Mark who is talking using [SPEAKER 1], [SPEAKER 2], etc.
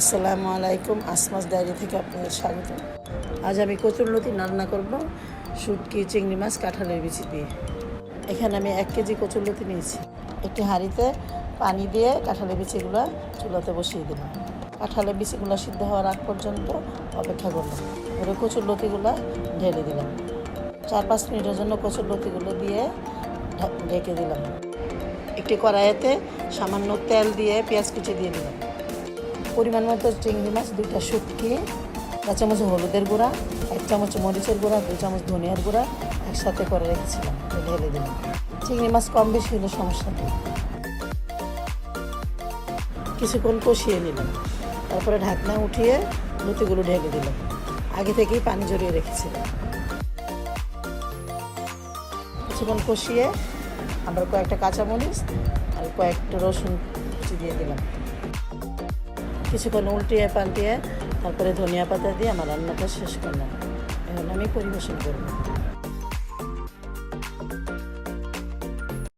[SPEAKER 1] আসসালামু আলাইকুম, আসমাস ডায়েরি থেকে আপনাদের স্বাগত। আজ আমি কচুরলতি রান্না করব শুটকি, চিংড়ি মাছ, কাঁঠালের বিচি দিয়ে। এখানে আমি এক কেজি কচুরলতি নিয়েছি। একটি হাঁড়িতে পানি দিয়ে কাঁঠালের বিচিগুলো চুলাতে বসিয়ে দিলাম। কাঁঠালের বিচিগুলো সিদ্ধ হওয়ার আগ পর্যন্ত অপেক্ষা করলাম। এবারে কচুরলতিগুলো ঢেলে দিলাম। চার পাঁচ মিনিটের জন্য কচুরলতিগুলো দিয়ে ঢেকে দিলাম। একটি কড়াইতে সামান্য তেল দিয়ে পেঁয়াজ কুচি দিয়ে দিলাম। পরিমাণ মতো চিংড়ি মাছ, দুইটা শুটকি, এক চামচ হলুদের গুঁড়া, এক চামচ মরিচের গুঁড়া দু চামচ ধনিয়ার গুঁড়া একসাথে করে রেখেছিলাম, ঢেলে দিলাম। চিংড়ি মাছ কম বেশি হলে সমস্যা নেই। কিছুক্ষণ কষিয়ে নিলাম। তারপরে ঢাকনা উঠিয়ে লতিগুলো ঢেলে দিলাম। আগে থেকেই পানি জড়িয়ে রেখেছিলাম। কিছুক্ষণ কষিয়ে আবার কয়েকটা কাঁচামরিচ আর কয়েকটা রসুন কুচি দিয়ে দিলাম। কিছুক্ষণ উল্টিয়ে পাল্টিয়ে তারপরে ধনিয়া পাতা দিয়ে আমার রান্নাটা শেষ করলাম। এখন আমি পরিবেশন করব।